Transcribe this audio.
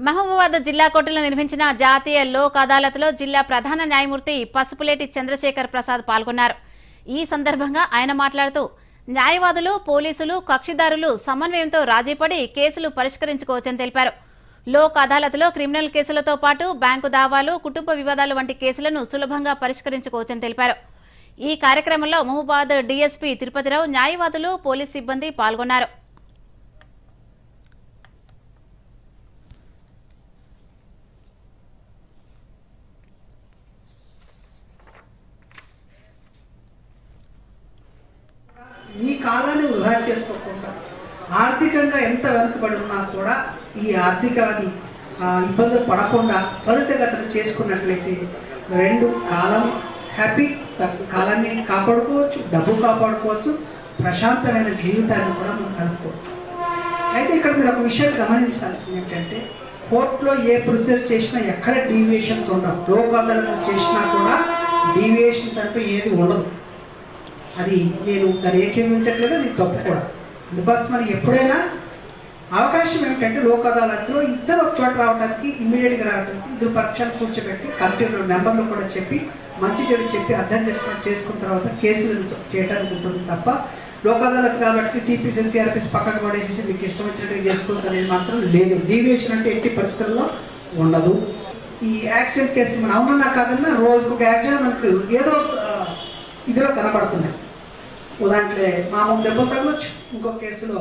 మహబూబాబాద్ జిల్లా కోర్టులో నిర్వహించిన జాతీయ లోక్ అదాలత్లో జిల్లా ప్రధాన న్యాయమూర్తి పసుపులేటి చంద్రశేఖర్ ప్రసాద్ పాల్గొన్నారు. ఈ సందర్భంగా ఆయన మాట్లాడుతూ న్యాయవాదులు పోలీసులు కక్షిదారులు సమన్వయంతో రాజీపడి కేసులు పరిష్కరించుకోవచ్చని తెలిపారు. లోక్ అదాలత్లో క్రిమినల్ కేసులతో పాటు బ్యాంకు దావాలు కుటుంబ వివాదాలు వంటి కేసులను సులభంగా పరిష్కరించుకోవచ్చని తెలిపారు. ఈ కార్యక్రమంలో మహబూబాద్ డీఎస్పీ తిరుపతిరావు న్యాయవాదులు పోలీస్ సిబ్బంది పాల్గొన్నారు. కాలాన్ని వృధా చేసుకోకుండా ఆర్థికంగా ఎంత వెనుకబడి ఉన్నా కూడా ఈ ఆర్థికాన్ని ఇబ్బందులు పడకుండా త్వరితగతిన చేసుకున్నట్లయితే రెండు కాలం హ్యాపీ కాలాన్ని కాపాడుకోవచ్చు డబ్బు కాపాడుకోవచ్చు ప్రశాంతమైన జీవితాన్ని కూడా మనం కలుపుకోవచ్చు అయితే ఇక్కడ మీరు ఒక విషయం గమనించాల్సింది ఏంటంటే కోర్టులో ఏ ప్రొసీజర్ చేసినా ఎక్కడ డీవియేషన్స్ ఉండవు. లోక్ అదాలత్ చేసినా కూడా డీవియేషన్స్ అంటూ ఏది ఉండదు. అది నేను దాన్ని ఏకీభవించట్లేదు అది తప్పు కూడా. అందుకోసం మరి ఎప్పుడైనా అవకాశం ఏమిటంటే లోక్ అదాలత్లో ఇద్దరు ఒక చోట రావడానికి ఇమ్మీడియట్గా రావడానికి ఇద్దరు పక్షాలు కూర్చోబెట్టి కంప్యూటర్ నెంబర్లు కూడా చెప్పి మంచి చెడు చెప్పి అర్థం చేసుకుని చేసుకున్న తర్వాత కేసులు చేయడానికి ఉంటుంది తప్ప లోక్ అదాలత్ కాబట్టి సిపిసి సిఆర్పిసి పక్కకు పడేసి మీకు ఇష్టం వచ్చినట్టుగా చేసుకోవచ్చు అనేది మాత్రం లేదు. డీవియేషన్ అంటే ఎట్టి పరిస్థితుల్లో ఉండదు. ఈ యాక్సిడెంట్ కేసు మన అవునన్నా కాదన్నా రోజుకు ఒక యాక్సిడెంట్ మనకు ఏదో ఒక ఇదిలో కనబడుతున్నాయి ఉదాహరణకి ముందు దెబ్బలు తగ్గవచ్చు ఇంకో కేసులో